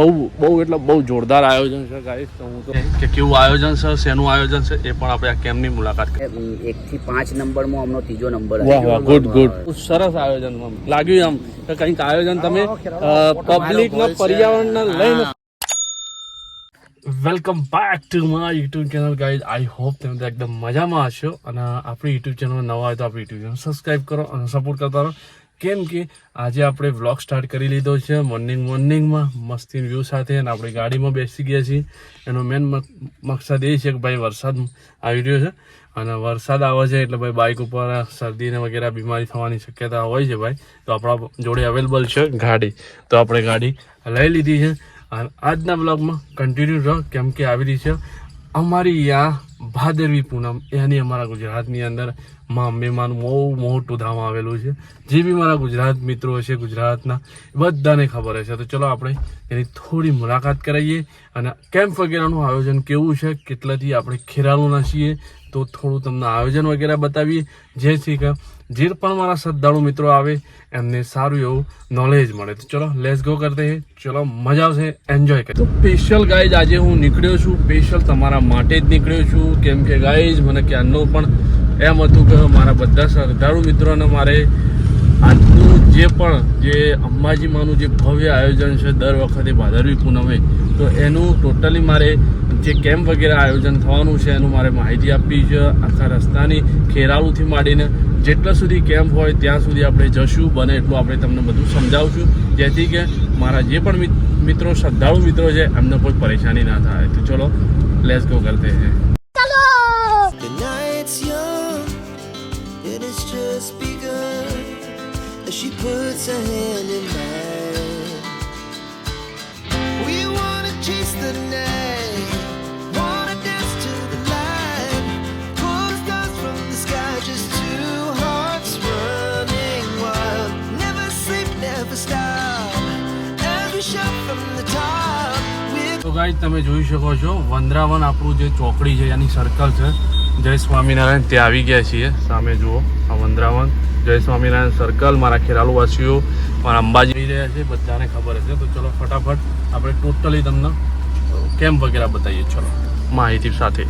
બહુ બહુ એટલે બહુ જોરદાર આયોજન છે ગાઈસ તો હું તો કે કેવું આયોજન છે શેનું આયોજન છે એ પણ આપણે આ કેમ્પની મુલાકાત કરી. એક થી પાંચ નંબરમાં અમનો ત્રીજો નંબર વાહ વાહ ગુડ ગુડ સરસ આયોજન આમ. લાગ્યું આમ કે કંઈક આયોજન તમે પબ્લિક ના પર્યાવરણ લઈને welcome back to my YouTube channel guys I hope તમે એકદમ મજામાં હશો. અને આપણી યુટ્યુબ ચેનલ નવા હોય તો આપણી યુટ્યુબ ચેનલ સબસ્ક્રાઈબ કરો અને સપોર્ટ કરતા રહો. કેમ કે આજે આપણે વ્લોગ સ્ટાર્ટ કરી લીધો છે મોર્નિંગ મોર્નિંગમાં મસ્તી વ્યૂ સાથે અને આપણે ગાડીમાં બેસી ગયા છીએ. એનો મેન મકસદ એ છે કે ભાઈ વરસાદ આવી રહ્યો છે અને વરસાદ આવે છે એટલે ભાઈ બાઇક ઉપર શરદીને વગેરે બીમારી થવાની શક્યતા હોય છે ભાઈ. તો આપણા જોડે અવેલેબલ છે ગાડી. તો આપણે ગાડી લઈ લીધી છે અને આજના બ્લોગમાં કન્ટિન્યુ રહો, કેમ કે આવી રહી છે અમારી યા ભાદરવી પૂનમ. એની અમારા ગુજરાતની અંદર મા અંબેમાનું બહુ મોટું ધામ આવેલું છે. જે બી મારા ગુજરાત મિત્રો છે ગુજરાતના બધાને ખબર હશે. તો ચલો આપણે એની થોડી મુલાકાત કરાવીએ અને કેમ્પ વગેરેનું આયોજન કેવું છે, કેટલાથી આપણે ખેરાલુના છીએ, તો થોડું તમને આયોજન વગેરે બતાવીએ. જેથી કે જે પણ મારા શ્રદ્ધાળુ મિત્રો આવે, એમને સારું એવું નોલેજ મળે. તો ચલો લેસ ગો કરતે હે. ચલો, મજા આવશે. એન્જોય કરીએ. તો સ્પેશિયલ ગાઈઝ આજે હું નીકળ્યો છું. સ્પેશિયલ તમારા માટે જ નીકળ્યો છું. કેમ કે ગાઈઝ મને ક્યારનો પણ એમ હતું કે મારા બધા શ્રદ્ધાળુ મિત્રોને મારે આજનું જે પણ જે અંબાજીમાંનું જે ભવ્ય આયોજન છે, દર વખતે ભાદરવી પૂનમે, તો એનું ટોટલી મારે જે કેમ્પ વગેરે આયોજન થવાનું છે, એનું મારે માહિતી આપવી છે. આખા રસ્તાની ખેરાલુથી માંડીને જેટલા સુધી કેમ્પ હોય, ત્યાં સુધી આપણે જશું, બને એટલું આપણે તમને બધું સમજાવશું. જેથી કે મારા જે પણ મિત્રો, શ્રદ્ધાળુ મિત્રો છે, એમને કોઈ પરેશાની ના થાય. તો ચલો લેસ ગો કરતે હૈ. She puts her hand in mine, we wanna chase the night, તો ગાઈ તમે જોઈ શકો છો વંદરાવન આપણું જે ચોકડી છે એની સર્કલ છે જય સ્વામિનારાયણ ત્યાં આવી ગયા છીએ સામે જુઓ આ વંદરાવન જય સ્વામિનારાયણ સર્કલ મારા ખેરાલુવાસીઓ મારા અંબાજી જઈ રહ્યા છે, બધાને ખબર હશે. તો ચલો ફટાફટ આપણે ટોટલી તમને કેમ્પ વગેરે બતાવીએ. ચલો, માહિતી સાથે.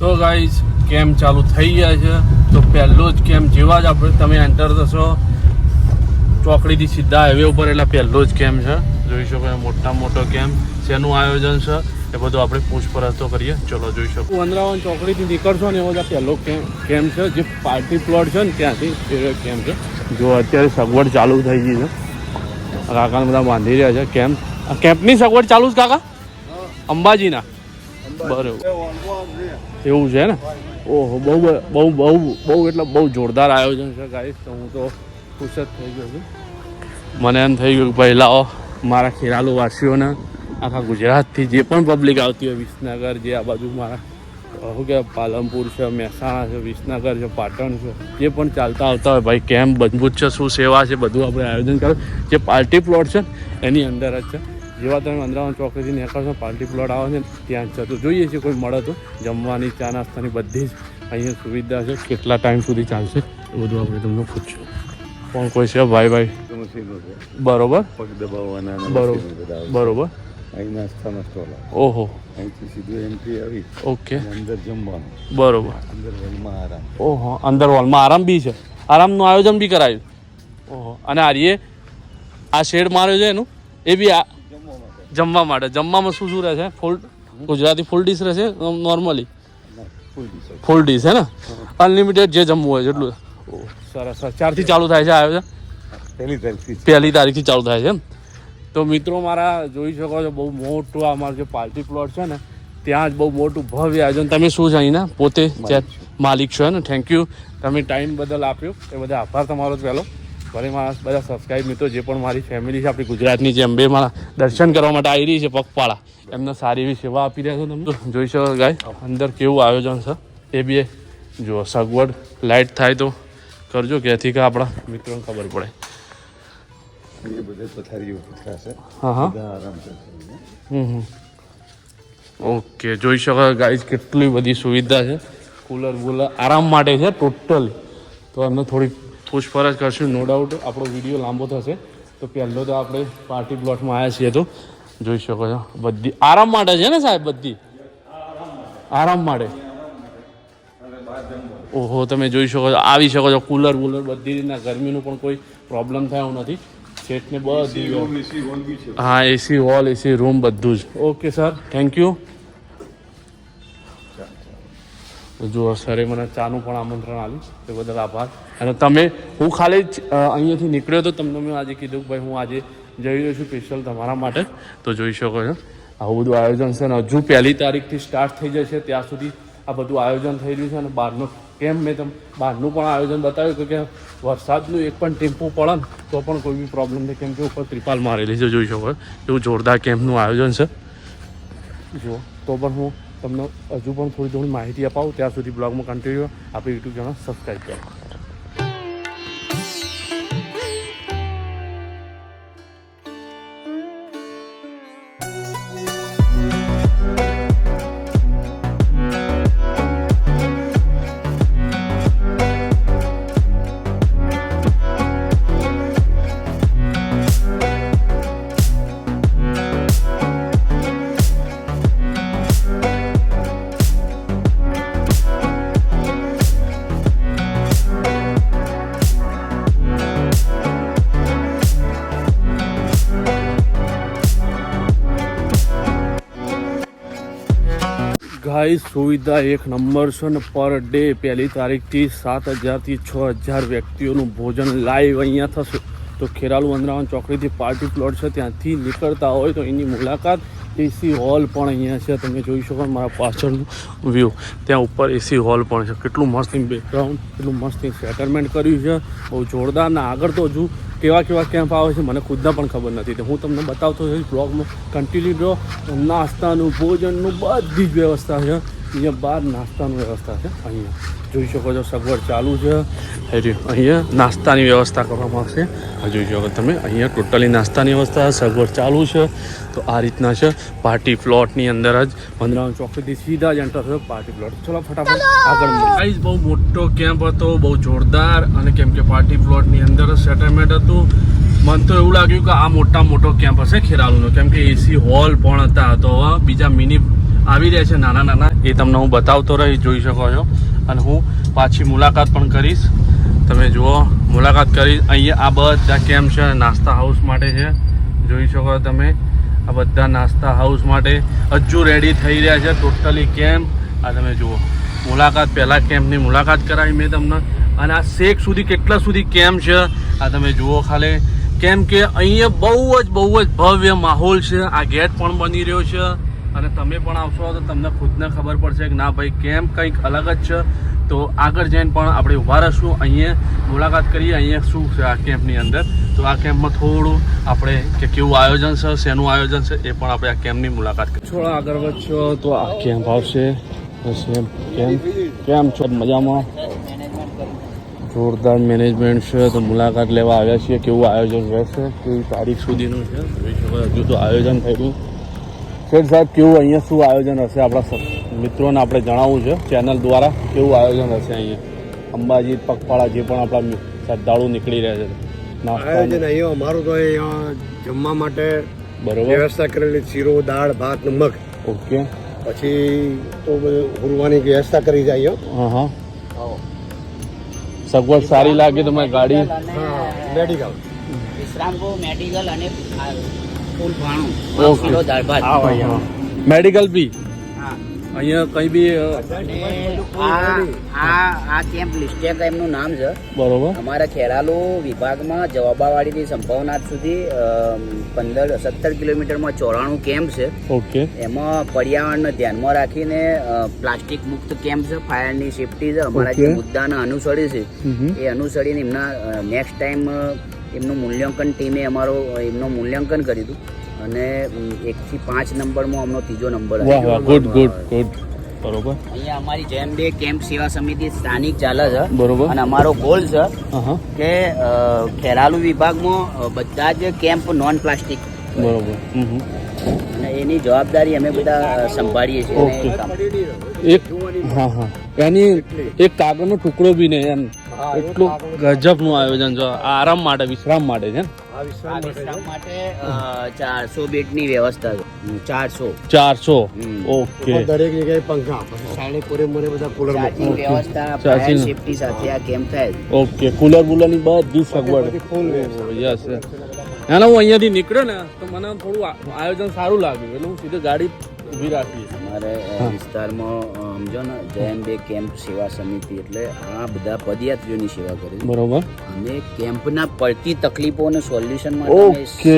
તો ગાઈઝ કેમ્પ ચાલુ થઈ ગયા છે. તો પહેલો જ કેમ્પ જેવા જ આપણે તમે એન્ટર થશો. ચોકડીથી સીધા હાઈવે ઉપર એટલે પહેલો જ કેમ્પ છે. જોઈ શકો મોટા મોટો કેમ્પ. શેનું આયોજન છે? એ બધું આપણે પૂછપરછ તો કરીએ. ચલો, જોઈ શકો. વંદરાવન ચોકડીથી નીકળશો ને એવો જ પહેલો કેમ્પ છે? જે પાર્ટી પ્લોટ છે ને ત્યાંથી કેમ્પ છે? જો અત્યારે સગવડ ચાલુ થઈ ગઈ છે. કાકાને બધા બાંધી રહ્યા છે. કેમ્પ કેમ્પની સગવડ ચાલુ છે, કાકા? અંબાજીના. બરોબર. એવું છે ને? ઓહો, બહુ બહુ બહુ બહુ એટલે બહુ જોરદાર આયોજન છે, ગાઈસ. તો હું તો ખુશ જ થઈ ગયો છું. મને એમ થઈ ગયું કે પહેલાં મારા ખેરાલુ વાસીઓને આખા ગુજરાતથી જે પણ પબ્લિક આવતી હોય વિસનગર જે આ બાજુ મારા શું કે પાલનપુર છે મહેસાણા છે વિસનગર છે પાટણ છે જે પણ ચાલતા આવતા હોય ભાઈ કેમ મજબૂત છે શું સેવા છે બધું આપણે આયોજન કરો. જે પાર્ટી પ્લોટ છે એની અંદર જ છે. જેવા તમે અંદરાવન ચોકડીથી નીકળશો પાર્ટી પ્લોટ આવે છે ત્યાં જ છે. તો જોઈએ છીએ કોઈ મળે તો. જમવાની ચા નાસ્તાની બધી જ અહીંયા સુવિધા છે. કેટલા ટાઈમ સુધી ચાલશે? એ બધું આપણે તમને પૂછ્યું કોણ કોઈ છે? ભાઈ ભાઈ. બરોબર? બરોબર. બરોબર. અહીં નાસ્તાનો સ્ટોલ ઓહો. અહીંથી સીધું એન્ટ્રી આવી. ઓકે. અંદર જમવાનું. બરોબર. અંદર હોલમાં આરામ. ઓહો અંદર હોલમાં આરામ બી છે. આરામનું આયોજન બી કરાયું. ઓહો અને આર્યે આ શેડ માર્યો છે એનું? એ બી આ જમવા માટે. જમવામાં શું શું રહેશે ફૂલ ગુજરાતી ફૂલ ડીશ રહેશે નોર્મલી ફૂલ ડીશ હે ને? અનલિમિટેડ જે જમવું હોય જેટલું. સરસ સરસ. ચારથી ચાલુ થાય છે આયોજન? પહેલી તારીખથી પહેલી તારીખથી ચાલુ થાય છે એમ? તો મિત્રો મારા જોઈ શકો છો બહુ મોટું અમારું જે પાર્ટી પ્લોટ છે ને, ત્યાં જ બહુ મોટું ભવ્ય આયોજન. તમે શું છે અહીંના? પોતે માલિક છો ને? થેન્ક યુ તમે ટાઈમ બદલ આપ્યો. એ બધા આભાર તમારો જ પહેલો. ફરી મારા બધા સબસ્ક્રાઈબ મિત્રો જે પણ મારી ફેમિલી છે, આપણી ગુજરાતની જે અંબે મારા દર્શન કરવા માટે આવી રહી છે, પગપાળા. એમને સારી એવી સેવા આપી રહ્યા છો તમે. જોઈ શકો ગાય અંદર કેવું આયોજન છે. એ બી જો સગવડ લાઇટ થાય તો કરજો. ક્યાંથી કે આપણા મિત્રોને ખબર પડે. એ બધે પથારીઓ પથરાશે હા હા. આરામ કરશે હમ હમ. ઓકે જોઈ શકો ગાઈઝ કેટલી બધી સુવિધા છે. કુલર બુલર આરામ માટે છે ટોટલી. તો એમને થોડી પૂછપરછ કરશું નો ડાઉટ આપણો વીડિયો લાંબો થશે. તો પહેલો તો આપણે પાર્ટી પ્લોટમાં આવ્યા છીએ તો જોઈ શકો છો. બધી આરામ માટે છે ને સાહેબ બધી? આરામ માટે. ઓહો તમે જોઈ શકો છો આવી શકો છો. કુલર બુલર બધી રીતના ગરમીનું પણ કોઈ પ્રોબ્લેમ થયો નથી. સેટને બધી હા એસી હોલ એસી રૂમ બધું જ. ઓકે સર થેન્ક યુ જુઓ સરે મને ચાનું પણ આમંત્રણ આપ્યું. તે બદલ આભાર. અને તમે હું ખાલી જ અહીંયાથી નીકળ્યો તો તમને મેં આજે કીધું કે ભાઈ હું આજે જઈ રહ્યો છું સ્પેશિયલ તમારા માટે. તો જોઈ શકો છો. આવું બધું આયોજન છે અને હજુ પહેલી તારીખથી સ્ટાર્ટ થઈ જશે. ત્યાં સુધી આ બધું આયોજન થઈ રહ્યું છે અને બહારનું કેમ મેં તમે, બહારનું પણ આયોજન બતાવ્યું કે વરસાદનું એક પણ ટેમ્પો પડે ને, તો પણ કોઈ બી પ્રોબ્લેમ નહીં. કેમ કે ઉપર ત્રિપાલ મારેલી છે, જોઈ શકો એવું જોરદાર કેમ્પનું આયોજન છે. જો તો પણ હું તમને હજુ પણ થોડી થોડી માહિતી અપાવું. ત્યાં સુધી બ્લોગમાં કન્ટિન્યુ આપણે યુટ્યુબ ચેનલ સબસ્ક્રાઈબ કરો. ગાય સુવિધા એક નંબર છે ને પર ડે પહેલી તારીખથી સાત હજારથી છ હજાર વ્યક્તિઓનું ભોજન લાઈવ અહીંયા થશે. તો ખેરાલુ વંદરાવન ચોકડીથી પાર્ટી પ્લોટ છે, ત્યાંથી નીકળતા હોય તો એની મુલાકાત એસી હોલ પણ અહીંયા છે. તમે જોઈ શકો મારા પાછળનું વ્યૂ ત્યાં ઉપર એસી હોલ પણ છે. કેટલું મસ્ત બેકગ્રાઉન્ડ કેટલું મસ્ત સેટલમેન્ટ કર્યું છે. બહુ જોરદાર ને આગળ તો હજુ કેવા કેવા કેમ્પ આવે છે મને ખુદના પણ ખબર નથી. તો હું તમને બતાવતો છું બ્લોગમાં કન્ટિન્યુ રહો નાસ્તાનું, ભોજનનું બધી જ વ્યવસ્થા છે. અહીંયા બહાર નાસ્તાની વ્યવસ્થા છે. અહીંયા. જોઈ શકો છો, સગવડ ચાલુ છે. અહીંયા નાસ્તાની વ્યવસ્થા કરવામાં આવશે. જોઈ શકો તમે, અહીંયા ટોટલી નાસ્તાની વ્યવસ્થા, સગવડ ચાલુ છે. તો આ રીતના છે પાર્ટી પ્લોટની અંદર જ પંદરામ ચોકડીથી સીધા જ એન્ટર થયો પાર્ટી પ્લોટ ચલો, ફટાફટ આગળ ગાઈઝ બહુ મોટો કેમ્પ હતો, બહુ જોરદાર અને કેમ કે પાર્ટી પ્લોટની અંદર સેટલમેન્ટ હતું. મને તો એવું લાગ્યું કે આ મોટા મોટો કેમ્પ હશે ખેરાલુનો. કેમ કે એસી હોલ પણ હતા. તો બીજા મિની આવી રહ્યા છે, નાના નાના. એ તમને હું બતાવતો રહી જોઈ શકો છો. અને હું પાછી મુલાકાત પણ કરીશ. તમે જુઓ, મુલાકાત કરી અહીંયા આ બધા કેમ્પ છે? નાસ્તા હાઉસ માટે છે. જોઈ શકો તમે, આ બધા નાસ્તા હાઉસ માટે હજુ રેડી થઈ રહ્યા છે ટોટલી કેમ્પ આ તમે જુઓ, મુલાકાત, પહેલાં કેમ્પની મુલાકાત કરાવી મેં તમને? અને આ શેક સુધી, કેટલા સુધી કેમ્પ છે? આ તમે જુઓ ખાલી. કેમ કે અહીંયા બહુ જ બહુ જ ભવ્ય માહોલ છે. આ ગેટ પણ બની રહ્યો છે. અને તમે પણ આવશો તો તમને ખુદને ખબર પડશે કે ના ભાઈ, કેમ કંઈક અલગ જ છે. તો આગળ જઈને પણ આપણે ઊભા રહીશું. અહીંયા મુલાકાત કરીએ. અહીંયા શું છે આ કેમ્પની અંદર? તો આ કેમ્પમાં થોડું આપણે કે કેવું આયોજન છે, શેનું આયોજન છે, એ પણ આપણે આ કેમ્પની મુલાકાત કરીશું થોડા આગળ વધશો તો આ કેમ્પ આવશે. સેમ કેમ? છો? મજામાં? જોરદાર મેનેજમેન્ટ છે. તો મુલાકાત લેવા આવ્યા છીએ. કેવું આયોજન રહેશે? કેવી તારીખ સુધીનું છે. હજુ તો આયોજન થયું. શેઠ સાહેબ કેવું અહીંયા શું આયોજન હશે? આપણા મિત્રોને આપણે જણાવવું છે ચેનલ દ્વારા કેવું આયોજન હશે અહીંયા? અંબાજી પગપાળા જે પણ આપણા શ્રદ્ધાળુ નીકળી રહ્યા છે આયોજન અહીંયા અમારું તો અહીંયા જમવા માટે બરોબર. વ્યવસ્થા કરેલી શીરો દાળ ભાત મગ ઓકે. પછી તો બધું હુરવાની વ્યવસ્થા કરી જાય અહીંયા. હા હા. સગવડ સારી લાગે તો મારી ગાડી હા મેડિકલ વિશ્રામગૃહ મેડિકલ અને ભાણું. કિલો દાળ ભાત. મેડિકલ બી? હા. અહીંયા કઈ બી આ આ આ કેમ્પ લિસ્ટેક એમનું નામ છે. બરોબર. અમારા ખેરાલુ વિભાગમાં જવાબાવાડીથી સંભવનાથ સુધી પંદર સત્તર કિલોમીટરમાં ચોરાણું કેમ્પ છે. ઓકે. એમાં પર્યાવરણને ધ્યાનમાં રાખીને પ્લાસ્ટિક મુક્ત કેમ્પ છે ફાયરની સેફટી છે. અમારા જે. મુદ્દાને અનુસરી છે એ અનુસરીને એમના નેક્સ્ટ ટાઈમ એમનું મૂલ્યાંકન ટીમે અમારો એમનું મૂલ્યાંકન કર્યું હતું. અને એકથી પાંચ નંબરમાં અમનો ત્રીજો નંબર ગુડ ગુડ ગુડ. બરોબર. અહીંયા અમારી જેમ બે કેમ્પ સેવા સમિતિ સ્થાનિક ચાલે છે. બરોબર. અને અમારો ગોલ છે કે ખેરાલુ વિભાગમાં બધા જ કેમ્પ નોન પ્લાસ્ટિક બરોબર. અને એની જવાબદારી અમે બધા સંભાળીએ છીએ એક હા હા. એની એક કાગળનો ટુકડો બી નહીં એમ. એટલું ગજબનું આયોજન છે આરામ માટે વિશ્રામ માટે છે વિશ્રામ માટે છે. વિશ્રામ માટે ચારસો બેડની વ્યવસ્થા છે. ચારસો. ચારસો? ઓકે. દરેક જગ્યાએ પંખા પછી સાઈડે મોરે બધા કુલર વ્યવસ્થા. ફાયર સેફટી સાથે આ કેમ્પ થાય? ઓકે. કુલર બુલરની બધી સગવડ યસ. ના હું અહીંયાથી નીકળ્યો ને તો મને થોડું આયોજન સારું લાગ્યું. એટલે હું સીધી ગાડી ઊભી રાખી. અમારે વિસ્તારમાં સમજો ને જયંબે કેમ્પ સેવા સમિતિ એટલે આ બધા પદયાત્રીઓની સેવા કરે બરોબર. અને કેમ્પના પડતી તકલીફોને સોલ્યુશન માટે ઓકે.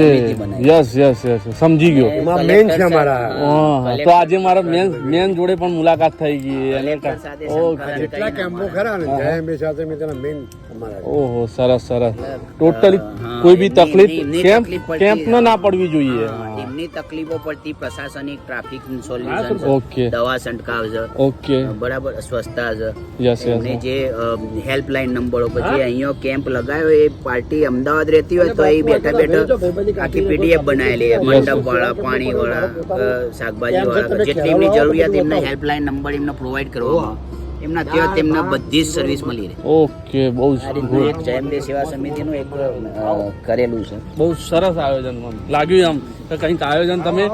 યસ યસ યસ સમજી ગયો. એમાં મેન છે અમારા. તો આજે મારા મેન મેન જોડે પણ મુલાકાત થઈ ગઈ. અને ઓકે. જેટલા કેમ્પો ખરા ને જય અંબે સાથે મેં તેના મેઇન અમારા ઓહો સરસ સરસ. ટોટલી કોઈ બી તકલીફ તકલીફ પડતી કેમ્પ ના પડવી જોઈએ. એમની તકલીફો પડતી પ્રશાસનિક ટ્રાફિક સોલ્યુશન ઓકે. દવા છંટકાવ છે. ઓકે બરાબર સ્વચ્છતા છે. એમને જે હેલ્પલાઇન નંબરો પછી અહીંયા કેમ્પ લગાવ્યો એ પાર્ટી અમદાવાદ રહેતી હોય તો એ બેઠા બેઠા આખી પીડીએફ બનાવેલી છે. મંડપ વાળા પાણી વાળા શાકભાજી વાળા જેટલી એમની જરૂરિયાત એમના હેલ્પલાઇન નંબર એમને પ્રોવાઈડ કરવામાં આવે. એમના ત્યાં તેમને બધી જ સર્વિસ મળી રહે. ઓકે બહુ એક જયમદે સેવા સમિતિનું એક કરેલું છે. બહુ સરસ આયોજન લાગ્યું આમ તો કંઈક આયોજન તમે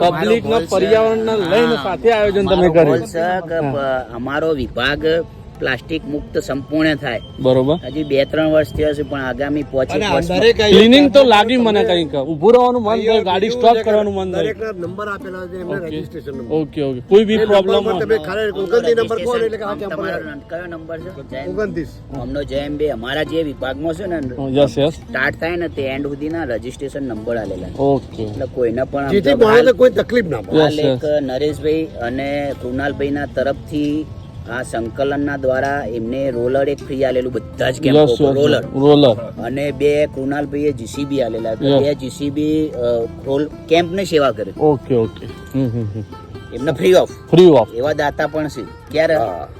પબ્લિક ના પર્યાવરણ લઈને સાથે આયોજન તમે કર્યું. અમારો વિભાગ પ્લાસ્ટિક મુક્ત સંપૂર્ણ થાય. બરોબર. હજી બે ત્રણ વર્ષ થયા છે પણ આગામી પહોંચી ક્લિનિંગ તો લાગી મને કંઈક. ઉભું રહેવાનું મન થાય ગાડી સ્ટોપ કરવાનું મન થાય. નંબર આપેલા છે એમના રજીસ્ટ્રેશન નંબર. ઓકે ઓકે કોઈ બી પ્રોબ્લેમ તમે ખાલી ઓગણત્રીસ નંબર કહો એટલે કે આ તમારો કયો નંબર છે? ઓગણત્રીસ. અમનો જયમ બે. અમારા જે વિભાગમાં છે ને યસ યસ સ્ટાર્ટ થાય ને તે એન્ડ સુધીના રજીસ્ટ્રેશન નંબર આલેલા છે. ઓકે એટલે કોઈને પણ જેથી કોઈ તકલીફ ના પડે. નરેશભાઈ અને કૃણાલભાઈના તરફથી આ સંકલનના દ્વારા એમને રોલર એક ફ્રી આલેલું બધા જ કેમ્પો રોલર. રોલર. અને બે કૃણાલભાઈએ જીસીબી આલેલા બે જીસીબી રોલ કેમ્પની સેવા કરે. ઓકે ઓકે હમ હમ હમ. એમને ફ્રી ઓફ ફ્રી ઓફ એવા દાતા પણ છે. ક્યારે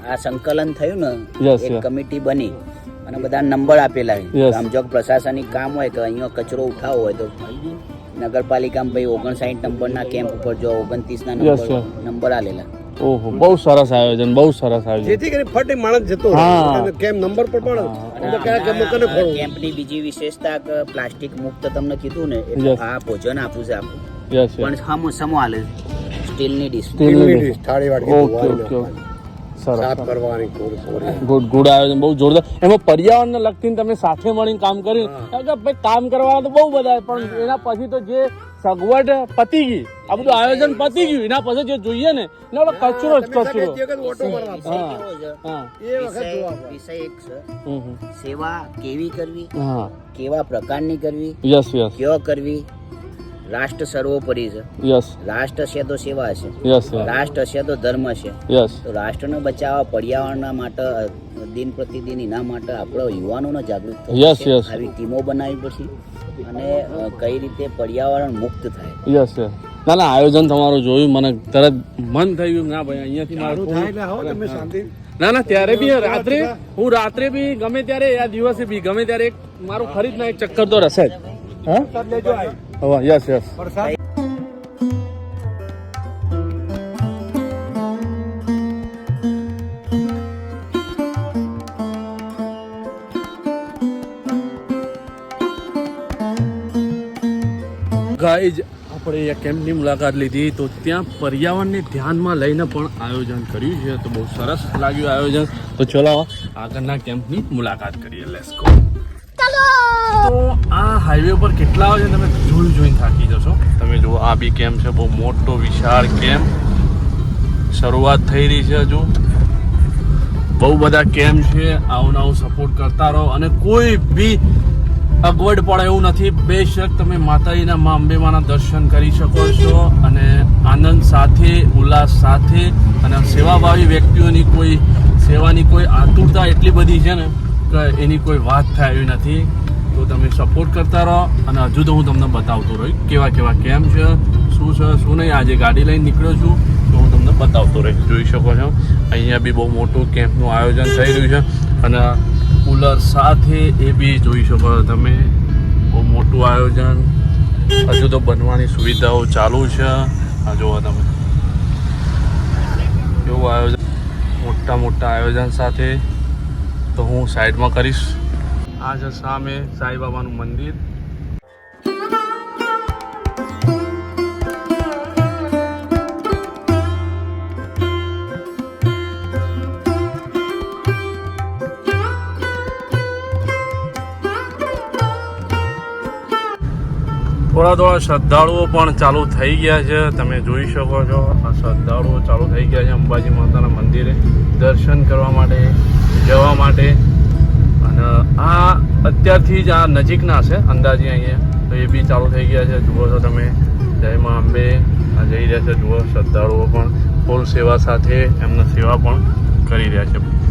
આ સંકલન થયું ને એક કમિટી બની. અને બધા નંબર આપેલા છે. આમ જો પ્રશાસનિક કામ હોય કે અહીંયા કચરો ઉઠાવો હોય તો નગરપાલિકામાં ભાઈ ઓગણસાઠ નંબરના કેમ્પ ઉપર જો ઓગણત્રીસના નંબર નંબર આલેલા. ઓહો બહુ સરસ આયોજન બહુ સરસ આયોજન. જેથી કરીને ફટી માણસ જતો રહે. કેમ નંબર પર પણ કેમ્પની બીજી વિશેષતા પ્લાસ્ટિક મુક્ત તમને કીધું ને આ ભોજન આપું છે આપું. પણ સમો સમો હાલે સ્ટીલની ડીશ સ્ટીલની ડીશ, થાળી વાળી ઓકે ઓકે સાફ કરવાની કોરી કોરી. ગુડ ગુડ આયોજન બહુ જોરદાર. એમાં પર્યાવરણને લગતીને તમે સાથે મળીને કામ કર્યું કે ભાઈ કામ કરવા તો બહુ બધા પણ એના પછી તો જે સગવડ પતી ગઈ આ બધું આયોજન પતી ગયું એના પછી જે જોઈએ ને એના ઓલો કચરો જ કચરો. સેવા કેવી કરવી? હા. કેવા પ્રકારની કરવી? યસ યસ કયો કરવી? રાષ્ટ્ર સર્વોપરી છે. યસ રાષ્ટ્ર છે તો સેવા છે. યસ રાષ્ટ્ર છે તો ધર્મ છે. યસ તો રાષ્ટ્રને બચાવવા પર્યાવરણના માટે દિન પ્રતિદિન એના માટે આપણો યુવાનોને જાગૃત થવું યસ પડશે. આવી ટીમો બનાવી પડશે અને કઈ રીતે પર્યાવરણ મુક્ત થાય. યસ યસ ના ના આયોજન તમારું જોયું મને તરત મન થઈ ગયું ના ભાઈ અહીંયાથી મારું થાય તમે શાંતિ. ના ના ત્યારે બી રાત્રે હું રાત્રે બી ગમે ત્યારે આ દિવસે બી ગમે ત્યારે એક મારું ખરીદ એક ચક્કર તો રહેશે જ. હા? લેજો આઈ. હવે યસ યસ ગાઈજ આપણે એ કેમ્પની મુલાકાત લીધી. તો ત્યાં પર્યાવરણને ધ્યાનમાં લઈને પણ આયોજન કર્યું છે. તો બહુ સરસ લાગ્યું આયોજન. તો ચલો આગળના કેમ્પની મુલાકાત કરીએ. લેટ્સ ગો તો આ હાઈવે ઉપર કેટલા આવે છે તમે જોઈ જોઈને થાકી જશો? તમે જુઓ, આ બી કેમ્પ છે? બહુ મોટો, વિશાળ કેમ્પ શરૂઆત થઈ રહી છે હજુ. બહુ બધા કેમ્પ છે? આવું આવું સપોર્ટ કરતા રહો. અને કોઈ બી અગવડ પડે એવું નથી. બેશક તમે માતાજીના મા અંબેમાના દર્શન કરી શકો છો અને આનંદ સાથે, ઉલ્લાસ સાથે અને સેવાભાવી વ્યક્તિઓની કોઈ, સેવાની કોઈ આતુરતા એટલી બધી છે ને કે એની કોઈ વાત થાય એવી નથી. તો તમે સપોર્ટ કરતા રહો અને હજુ તો હું તમને બતાવતો રહીશ કેવા કેવા કેમ છે, શું છે, શું નહીં. આજે ગાડી લઈને નીકળ્યો છું તો હું તમને બતાવતો રહીશ. જોઈ શકો છો, અહીંયા બી બહુ મોટું કેમ્પનું આયોજન થઈ રહ્યું છે અને કુલર સાથે એ બી જોઈ શકો છો તમે. બહુ મોટું આયોજન. હજુ તો બનવાની સુવિધાઓ ચાલુ છે. આ જુઓ તમે. કેવું આયોજન? મોટા મોટા આયોજન સાથે તો હું સાઈડમાં કરીશ. આ છે સામે સાંઈબાબાનું મંદિર. થોડા થોડા શ્રદ્ધાળુઓ પણ ચાલુ થઈ ગયા છે. તમે જોઈ શકો છો, આ શ્રદ્ધાળુઓ ચાલુ થઈ ગયા છે અંબાજી માતાના મંદિરે. દર્શન કરવા માટે, જવા માટે. આ અત્યારથી જ આ નજીકના છે, અંદાજે અહીંયા. તો એ બી ચાલુ થઈ ગયા છે. જુઓ છો તમે. જય મા અંબે. આ જઈ રહ્યા છે, જુઓ. શ્રદ્ધાળુઓ પણ ફૂલ સેવા સાથે એમને સેવા પણ કરી રહ્યા છે.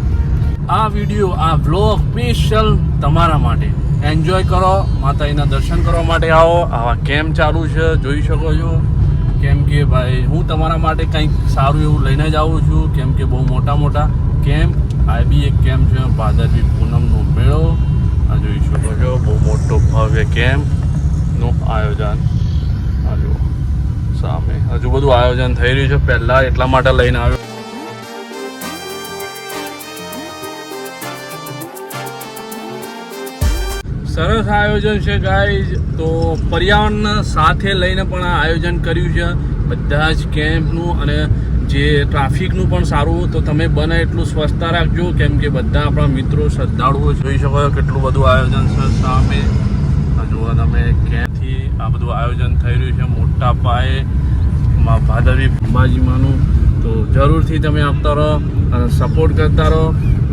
આ વીડિયો, આ વ્લોગ સ્પેશિયલ તમારા માટે. એન્જોય કરો, માતાજીના દર્શન કરવા માટે આવો. આવા કેમ્પ ચાલુ છે, જોઈ શકો છો. કેમ કે ભાઈ, હું તમારા માટે કંઈક સારું એવું લઈને જ આવું છું. કેમ કે બહુ મોટા મોટા કેમ્પ આ બી એક કેમ્પ છે, ભાદરવી પૂનમનો મેળો. આ જોઈ શકો છો બહુ મોટો ભવ્ય કેમ્પનું આયોજન. આ સામે. હજુ બધું આયોજન થઈ રહ્યું છે, પહેલાં એટલા માટે લઈને આવ્યો. સરસ આયોજન છે ગાઈઝ તો પર્યાવરણ સાથે લઈને પણ આ આયોજન કર્યું છે. બધા જ કેમ્પનું અને જે ટ્રાફિકનું પણ સારું તો તમે બને એટલું સ્વચ્છતા રાખજો. કેમ કે બધા આપણા મિત્રો શ્રદ્ધાળુઓ જોઈ શકો કેટલું બધું આયોજન છે. સામે જુઓ તમે ક્યાંથી આ બધું આયોજન થઈ રહ્યું છે. મોટા પાયે મા ભાદરવી અંબાજીમાંનું તો જરૂરથી તમે આપતા રહો અને સપોર્ટ કરતા રહો.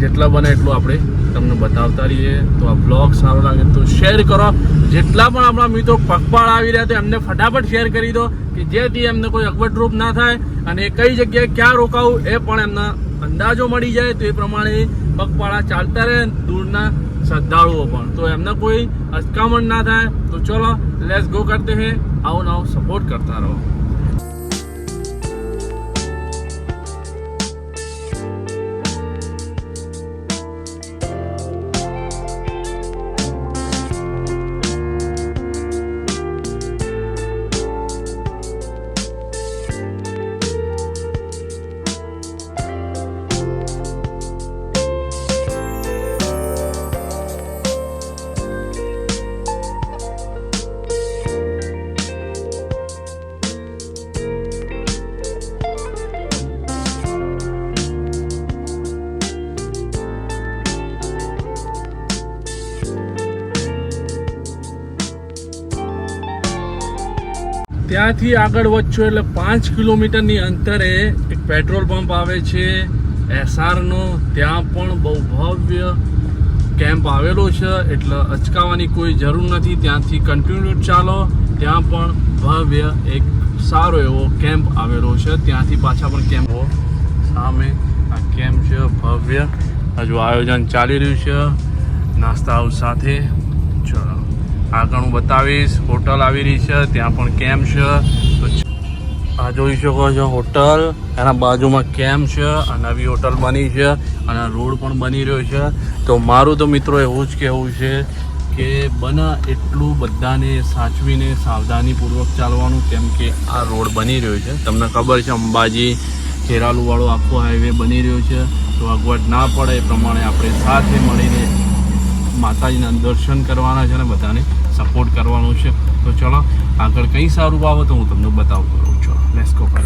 જેટલા બને એટલું આપણે તમને બતાવતા રહીએ. તો આ બ્લોગ સારો લાગે તો શેર કરો. જેટલા પણ આપણા મિત્રો પગપાળ આવી રહ્યા તો એમને ફટાફટ શેર કરી દો કે જેથી એમને કોઈ અગવડરૂપ ના થાય અને કઈ જગ્યાએ ક્યાં રોકાવું એ પણ એમના અંદાજો મળી જાય. તો એ પ્રમાણે પગપાળા ચાલતા રહે દૂરના શ્રદ્ધાળુઓ પણ. તો એમને કોઈ અચકામણ ના થાય. તો ચલો લેસ ગો કરતે હે. આવો નાવ સપોર્ટ કરતા રહો. ત્યાંથી આગળ વધશો એટલે પાંચ કિલોમીટરની અંતરે એક પેટ્રોલ પંપ આવે છે એસઆરનો ત્યાં પણ બહુ ભવ્ય કેમ્પ આવેલો છે, એટલે અચકાવાની કોઈ જરૂર નથી. ત્યાંથી કન્ટિન્યુ ચાલો. ત્યાં પણ ભવ્ય એક સારો એવો કેમ્પ આવેલો છે. ત્યાંથી પાછા પણ કેમ્પો સામે આ કેમ્પ છે, ભવ્ય. હજુ આયોજન ચાલી રહ્યું છે. નાસ્તા સાથે. ચલો. આગળ હું બતાવીશ. હોટલ આવી રહી છે, ત્યાં પણ કેમ્પ છે? તો આ જોઈ શકો છો હોટલ, એના બાજુમાં કેમ્પ છે? આ નવી હોટલ બની છે અને રોડ પણ બની રહ્યો છે. તો મારું તો મિત્રો એવું જ કહેવું છે કે બને એટલું બધાને સાચવીને સાવધાનીપૂર્વક ચાલવાનું, કેમ કે આ રોડ બની રહ્યો છે. તમને ખબર છે અંબાજી ખેરાલુવાળો આખો હાઈવે બની રહ્યો છે. તો અગવડ ના પડે એ પ્રમાણે આપણે સાથે મળીને માતાજીના દર્શન કરવાના છે અને બધાને સપોર્ટ કરવાનો છે. તો ચલો, આગળ કંઈ સારું આવે તો હું તમને બતાવતો રહું છું લેટ્સ ગો પર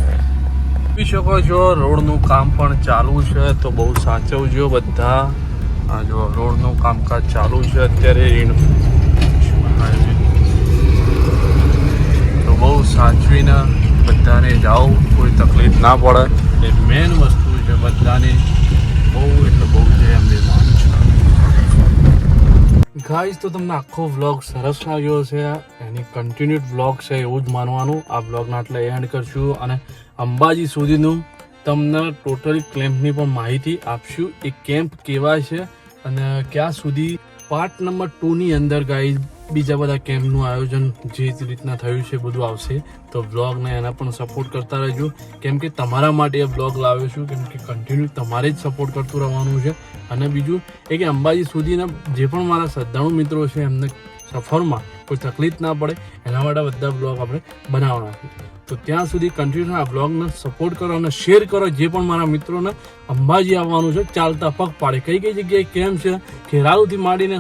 જોઈ શકો છો, રોડનું કામ પણ ચાલુ છે. તો બહુ સાચવજો બધા. આ જો, રોડનું કામકાજ ચાલુ છે. અત્યારે તો બહુ સાચવીને બધાને જાઓ. કોઈ તકલીફ ના પડે. એ મેન વસ્તુ છે બધાને બહુ એટલે બહુ જય અંબે માન છે ગાઈઝ તો તમને આખો વ્લોગ સરસ લાગ્યો છે એની કન્ટિન્યુડ વ્લોગ છે એવું જ માનવાનું. આ વ્લોગના આટલે એન્ડ કરશું અને અંબાજી સુધીનું તમને ટોટલી કેમ્પની પણ માહિતી આપશું. એ કેમ્પ કેવા છે અને ક્યાં સુધી? પાર્ટ નંબર ટુની અંદર ગાઈઝ બીજા બધા કેમ્પનું આયોજન જે રીતના થયું છે, બધું આવશે. તો બ્લોગને એના પણ સપોર્ટ કરતા રહેજો. કેમ કે તમારા માટે એ વ્લોગ લાવ્યો છું, કેમ કે કન્ટિન્યુ તમારે જ સપોર્ટ કરતું રહેવાનું છે. અને બીજું એ કે અંબાજી સુધીના જે પણ મારા શ્રદ્ધાળુ મિત્રો છે, એમને સફરમાં કોઈ તકલીફ ના પડે, એના માટે બધા બ્લોગ આપણે બનાવવાના છે. તો ત્યાં સુધી કન્ટિન્યુ આ બ્લોગને સપોર્ટ કરો અને શેર કરો જે પણ મારા મિત્રોને અંબાજી આવવાનું છે, ચાલતા પગ પાડે. કઈ કઈ જગ્યાએ કેમ છે ખેરાલુથી માંડીને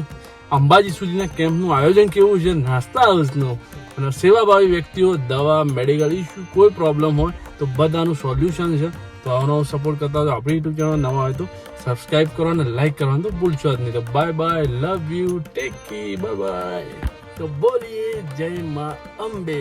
અંબાજી સુધીના કેમ્પનું આયોજન કેવું છે? નાસ્તા હાઉસનું અને સેવાભાવી વ્યક્તિઓ, દવા મેડિકલ ઇસ્યુ કોઈ પ્રોબ્લેમ હોય તો બધાનું સોલ્યુશન છે. તો આવનો સપોર્ટ કરતા હોય આપણી યુટ્યુબ ચેનલ નવા હોય તો સબસ્ક્રાઈબ કરો અને લાઈક કરવાનું તો ભૂલશો જ નહીં. તો bye bye love you take bye bye તો બોલીએ, જય મા અંબે.